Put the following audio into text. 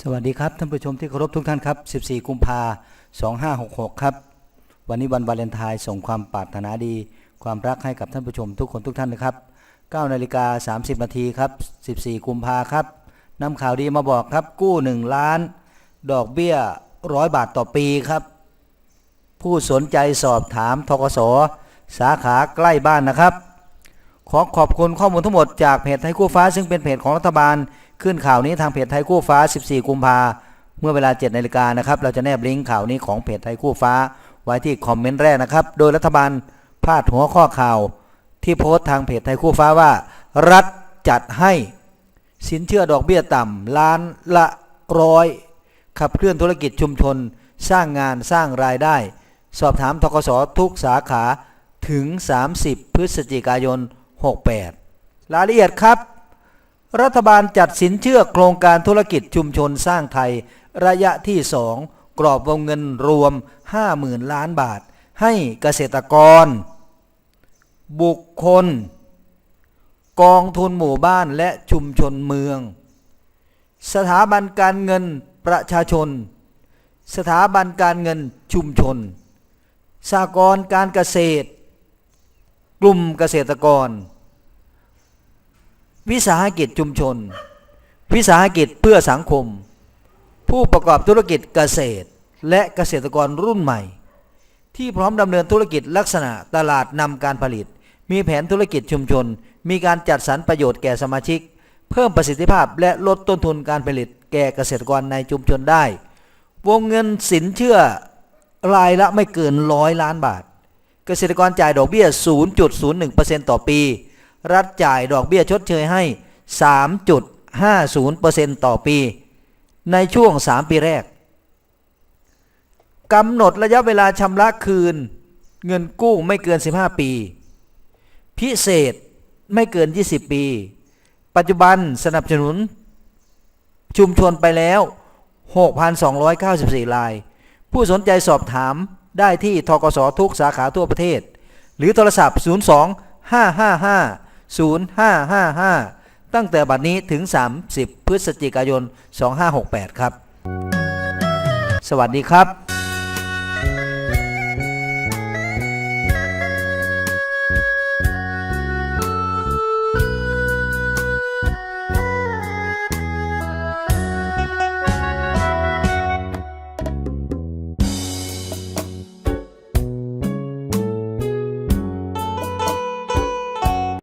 สวัสดีครับท่านผู้ชมที่เคารพทุกท่านครับ 14 กุมภา2566 ครับ วันนี้วันวาเลนไทน์ส่งความปรารถนาดี ความรักให้กับท่านผู้ชมทุกคนทุกท่านนะครับ9นาฬิกา30 นาทีครับ 14 กุมภาครับนำข่าวดีมาบอกครับ กู้ 1 ล้าน ดอกเบี้ย100บาทต่อปีครับ ผู้สนใจสอบถามทกสสาขาใกล้บ้านนะครับ ขอขอบคุณข้อมูลทั้งหมดจากเพจไทยคู่ฟ้า ซึ่งเป็นเพจของรัฐบาล ขึ้นข่าวนี้ทางเพจไทยคู่ฟ้า 14 กุมภาเมื่อเวลา 7นาฬิกานะครับ เราจะแนบลิงก์ข่าวนี้ของเพจไทยคู่ฟ้า ไว้ที่คอมเมนต์แรกนะครับ โดยรัฐบาลพาดหัวข้อข่าว ที่โพสต์ทางเพจไทยคู่ฟ้าว่า รัฐจัดให้สินเชื่อดอกเบี้ยต่ำล้านละร้อยขับเคลื่อนธุรกิจชุมชน สร้างงานสร้างรายได้ สอบถามทกสทุกสาขาถึง 30 พฤศจิกายน 68 รายละเอียดครับ รัฐบาลจัดสินเชื่อโครงการธุรกิจชุมชนสร้างไทย ระยะที่2กรอบวงเงินรวม 50,000 ล้านบาท ให้เกษตรกร บุคคล กองทุนหมู่บ้านและชุมชนเมือง สถาบันการเงินประชาชน สถาบันการเงินชุมชนสหกรการเกษตร กลุ่มเกษตรกร วิสาหกิจชุมชน วิสาหกิจเพื่อสังคม ผู้ประกอบธุรกิจเกษตร และเกษตรกรรุ่นใหม่ ที่พร้อมดำเนินธุรกิจลักษณะตลาดนำการผลิต มีแผนธุรกิจชุมชน มีการจัดสรรประโยชน์แก่สมาชิก เพิ่มประสิทธิภาพและลดต้นทุนการผลิตแก่เกษตรกรในชุมชนได้ วงเงินสินเชื่อรายละไม่เกินร้อยล้านบาท เกษตรกรจ่ายดอกเบี้ย 0.01%ต่อปี รัฐจ่ายดอกเบี้ยชดเชยให้ 3.50%ต่อปี ในช่วง 3 ปีแรกกำหนดระยะเวลาชำระคืน เงินกู้ไม่เกิน 15 ปี พิเศษไม่เกิน 20 ปี ปัจจุบันสนับสนุน ชุมชนไปแล้ว 6,294 ราย ผู้สนใจสอบถามได้ที่ทกสทุกสาขาทั่วประเทศ หรือโทรศัพท์ 02 555 0555 ตั้งแต่บัดนี้ถึง 30 พฤศจิกายน 2568 ครับ สวัสดีครับ